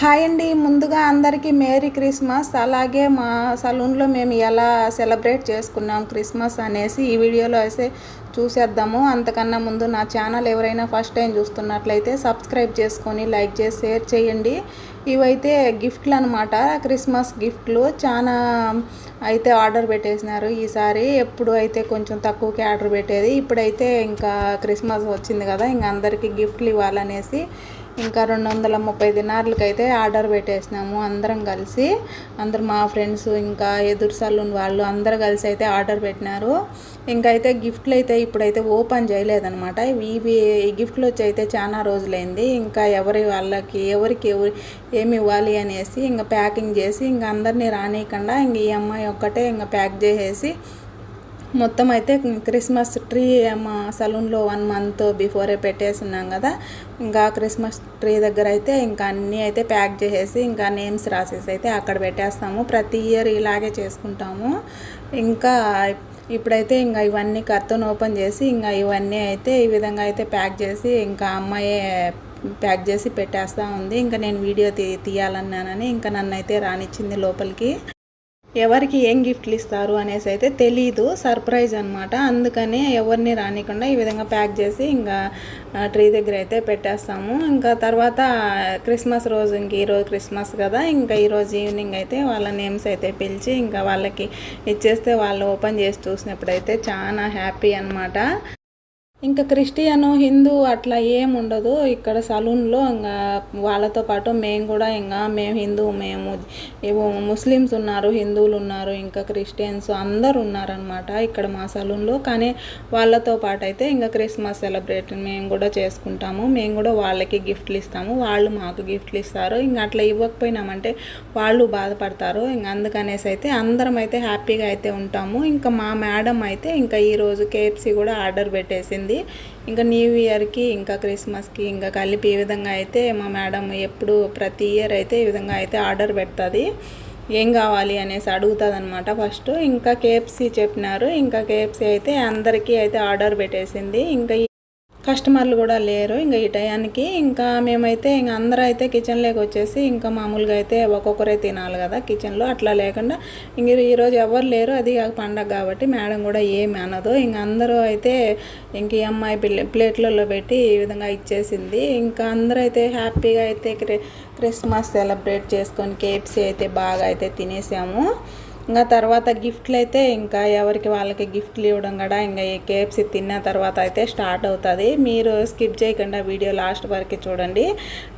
Hi అండి. ముందుగా అందరికీ మేరీ క్రిస్మస్. అలాగే మా సలూన్లో మేము ఎలా సెలబ్రేట్ చేసుకున్నాం క్రిస్మస్ అనేసి ఈ వీడియోలో అయితే చూసేద్దాము. అంతకన్నా ముందు నా ఛానల్ ఎవరైనా ఫస్ట్ టైం చూస్తున్నట్లయితే సబ్స్క్రైబ్ చేసుకొని లైక్ చేసి షేర్ చేయండి. ఇవైతే గిఫ్ట్లు అనమాట క్రిస్మస్ గిఫ్ట్లు చాలా అయితే ఆర్డర్ పెట్టేసినారు. ఈసారి ఎప్పుడు అయితే కొంచెం తక్కువకి ఆర్డర్ పెట్టేది ఇప్పుడైతే ఇంకా క్రిస్మస్ వచ్చింది కదా ఇంకా అందరికీ గిఫ్ట్లు ఇవ్వాలనేసి ఇంకా రెండు వందల ముప్పై దినార్లకైతే ఆర్డర్ పెట్టేసినాము అందరం కలిసి. అందరు మా ఫ్రెండ్స్ ఇంకా ఎదురు సలూన్ వాళ్ళు అందరు కలిసి అయితే ఆర్డర్ పెట్టినారు. ఇంకైతే గిఫ్ట్లు అయితే ఇప్పుడైతే ఓపెన్ చేయలేదనమాట ఇవి ఈ గిఫ్ట్లు వచ్చి అయితే చాలా రోజులైంది. ఇంకా ఎవరి వాళ్ళకి ఎవరికి ఎవరి ఏమి ఇవ్వాలి అనేసి ఇంకా ప్యాకింగ్ చేసి ఇంకా అందరినీ రానియకుండా ఇంక ఈ అమ్మాయి ఒక్కటే ఇంకా ప్యాక్ చేసేసి మొత్తం అయితే క్రిస్మస్ ట్రీ మా సలూన్లో వన్ మంత్ బిఫోరే పెట్టేసున్నాం కదా. ఇంకా క్రిస్మస్ ట్రీ దగ్గర అయితే ఇంకా అన్నీ అయితే ప్యాక్ చేసేసి ఇంకా నేమ్స్ రాసేసి అయితే అక్కడ పెట్టేస్తాము. ప్రతి ఇయర్ ఇలాగే చేసుకుంటాము. ఇంకా ఇప్పుడైతే ఇంకా ఇవన్నీ కర్తను ఓపెన్ చేసి ఇంకా ఇవన్నీ అయితే ఈ విధంగా అయితే ప్యాక్ చేసి ఇంకా అమ్మాయే ప్యాక్ చేసి పెట్టేస్తూ ఉంది. ఇంకా నేను వీడియో తీ తీయాలన్నానని ఇంకా నన్ను అయితే రానిచ్చింది లోపలికి. ఎవరికి ఏం గిఫ్ట్లు ఇస్తారు అనేసి అయితే తెలీదు సర్ప్రైజ్ అనమాట అందుకని ఎవరిని రానికుండా ఈ విధంగా ప్యాక్ చేసి ఇంకా ట్రీ దగ్గర అయితే పెట్టేస్తాము. ఇంకా తర్వాత క్రిస్మస్ రోజు ఇంక ఈరోజు క్రిస్మస్ కదా ఇంకా ఈరోజు ఈవినింగ్ అయితే వాళ్ళ నేమ్స్ అయితే పిలిచి ఇంకా వాళ్ళకి ఇచ్చేస్తే వాళ్ళు ఓపెన్ చేసి చూసినప్పుడు అయితే చాలా హ్యాపీ అనమాట ఇంకా క్రిస్టియను హిందూ అట్లా ఏం ఉండదు. ఇక్కడ సలూన్లో ఇంకా వాళ్ళతో పాటు మేము కూడా ఇంకా మేము హిందూ మేము ఏమో ముస్లిమ్స్ ఉన్నారు హిందువులు ఉన్నారు ఇంకా క్రిస్టియన్స్ అందరు ఉన్నారనమాట ఇక్కడ మా సలూన్లో. కానీ వాళ్ళతో పాటు అయితే ఇంకా క్రిస్మస్ సెలబ్రేట్ మేము కూడా చేసుకుంటాము. మేము కూడా వాళ్ళకి గిఫ్ట్లు ఇస్తాము. వాళ్ళు మాకు గిఫ్ట్లు ఇస్తారు. ఇంకా అట్లా ఇవ్వకపోయినామంటే వాళ్ళు బాధపడతారు. ఇంకా అందుకనేసి అయితే అందరం అయితే హ్యాపీగా అయితే ఉంటాము. ఇంకా మా మేడం అయితే ఇంకా ఈరోజు కేఎఫ్సీ కూడా ఆర్డర్ పెట్టేసింది. ఉంటుంది. ఇంకా న్యూ ఇయర్కి ఇంకా క్రిస్మస్కి ఇంకా కలిపి ఈ విధంగా అయితే మా మేడం ఎప్పుడు ప్రతి ఇయర్ అయితే ఈ విధంగా అయితే ఆర్డర్ పెడుతుంది. ఏం కావాలి అనేసి అడుగుతుందనమాట ఫస్ట్. ఇంకా కేఎఫ్సీ చెప్పినారు. ఇంకా కేఎఫ్సీ అయితే అందరికీ అయితే ఆర్డర్ పెట్టేసింది. ఇంకా కస్టమర్లు కూడా లేరు. ఇంకా ఈ టయానికి ఇంకా మేమైతే ఇంకా అందరూ అయితే కిచెన్లోకి వచ్చేసి ఇంకా మామూలుగా అయితే ఒక్కొక్కరే తినాలి కదా కిచెన్లో. అట్లా లేకుండా ఇంక ఈరోజు ఎవరు లేరు. అది పండగ కాబట్టి మేడం కూడా ఏమి అనదు. ఇంక అందరూ అయితే ఇంక ఈ అమ్మాయి ప్లేట్లలో పెట్టి ఈ విధంగా ఇచ్చేసింది. ఇంకా అందరూ అయితే హ్యాపీగా అయితే క్రిస్మస్ సెలబ్రేట్ చేసుకొని కేప్సీ అయితే బాగా అయితే తినేసాము. ఇంకా తర్వాత గిఫ్ట్లు అయితే ఇంకా ఎవరికి వాళ్ళకి గిఫ్ట్లు ఇవ్వడం కూడా ఇంకా ఈ కేఎఫ్సీ తిన్న తర్వాత అయితే స్టార్ట్ అవుతుంది. మీరు స్కిప్ చేయకుండా వీడియో లాస్ట్ వరకు చూడండి.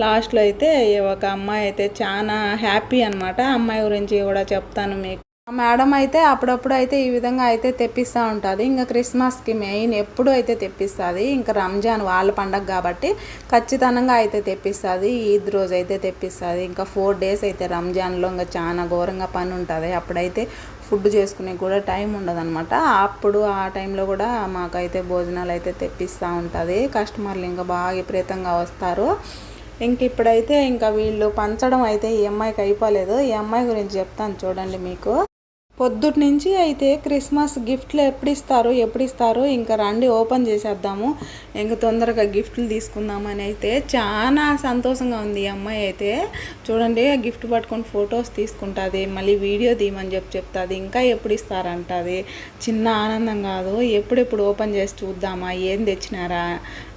లాస్ట్లో అయితే ఒక అమ్మాయి అయితే చాలా హ్యాపీ అనమాట అమ్మాయి గురించి కూడా చెప్తాను మీకు. మేడం అయితే అప్పుడప్పుడు అయితే ఈ విధంగా అయితే తెప్పిస్తూ ఉంటుంది. ఇంకా క్రిస్మస్కి మెయిన్ ఎప్పుడు అయితే తెప్పిస్తుంది ఇంకా రంజాన్ వాళ్ళ పండగ కాబట్టి ఖచ్చితంగా అయితే తెప్పిస్తుంది. ఈద్ రోజు అయితే తెప్పిస్తుంది. ఇంకా ఫోర్ డేస్ అయితే రంజాన్లో ఇంకా చాలా ఘోరంగా పని ఉంటుంది. అప్పుడైతే ఫుడ్ చేసుకునే కూడా టైం ఉండదన్నమాట. అప్పుడు ఆ టైంలో కూడా మాకైతే భోజనాలు అయితే తెప్పిస్తూ ఉంటుంది. కస్టమర్లు ఇంకా బాగా విపరీతంగా వస్తారు. ఇంక ఇప్పుడైతే ఇంకా వీళ్ళు పంచడం అయితే ఈ అమ్మాయికి అయిపోలేదు. ఈ అమ్మాయి గురించి చెప్తాను చూడండి మీకు. పొద్దుటి నుంచి అయితే క్రిస్మస్ గిఫ్ట్లు ఎప్పుడు ఇస్తారు ఎప్పుడు ఇస్తారు ఇంకా రండి ఓపెన్ చేసేద్దాము. ఇంకా తొందరగా గిఫ్ట్లు తీసుకుందామని అయితే చాలా సంతోషంగా ఉంది ఈ అమ్మాయి అయితే. చూడండి గిఫ్ట్ పట్టుకొని ఫొటోస్ తీసుకుంటుంది మళ్ళీ వీడియో తీయమని చెప్పి చెప్తుంది ఇంకా ఎప్పుడు ఇస్తారంటుంది చిన్న ఆనందం కాదు ఎప్పుడెప్పుడు ఓపెన్ చేసి చూద్దామా ఏం తెచ్చినారా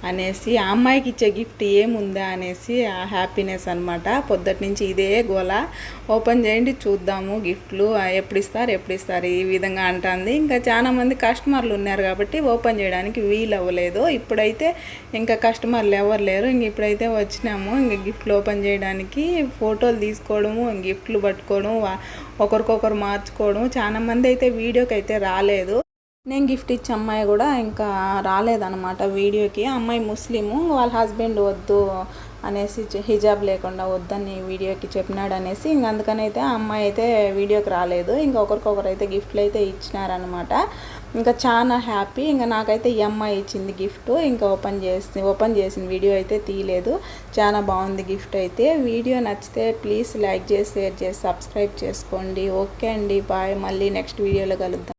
అనేసి ఆ అమ్మాయికి ఇచ్చే గిఫ్ట్ ఏముందా అనేసి ఆ హ్యాపీనెస్ అనమాట పొద్దుటి నుంచి ఇదే గోల. ఓపెన్ చేయండి చూద్దాము గిఫ్ట్లు ఎప్పుడు ఇస్తారు ఇస్తారు ఎప్పుడు ఇస్తారు? ఈ విధంగా అంటుంది. ఇంకా చాలా మంది కస్టమర్లు ఉన్నారు కాబట్టి ఓపెన్ చేయడానికి వీలు అవ్వలేదు. ఇప్పుడైతే ఇంకా కస్టమర్లు ఎవరు లేరు. ఇంక ఇప్పుడైతే వచ్చినాము. ఇంక గిఫ్ట్లు ఓపెన్ చేయడానికి ఫోటోలు తీసుకోవడము గిఫ్ట్లు పట్టుకోవడం ఒకరికొకరు మార్చుకోవడం చాలా మంది అయితే వీడియోకి అయితే రాలేదు. నేను గిఫ్ట్ ఇచ్చే అమ్మాయి కూడా ఇంకా రాలేదన్నమాట వీడియోకి. అమ్మాయి ముస్లిము వాళ్ళ హస్బెండ్ వద్దు అనేసి హిజాబ్ లేకుండా వద్దని వీడియోకి చెప్పినాడు అనేసి ఇంక అందుకని అయితే ఆ అమ్మాయి అయితే వీడియోకి రాలేదు. ఇంకా ఒకరికొకరు అయితే గిఫ్ట్లు అయితే ఇచ్చినారనమాట ఇంకా చాలా హ్యాపీ. ఇంకా నాకైతే ఈ అమ్మాయి ఇచ్చింది గిఫ్ట్. ఇంకా ఓపెన్ చేసి ఓపెన్ చేసిన వీడియో అయితే తీయలేదు. చాలా బాగుంది గిఫ్ట్ అయితే. వీడియో నచ్చితే ప్లీజ్ లైక్ చేసి షేర్ చేసి సబ్స్క్రైబ్ చేసుకోండి. ఓకే అండి. బాయ్. మళ్ళీ నెక్స్ట్ వీడియోలో కలుద్దాం.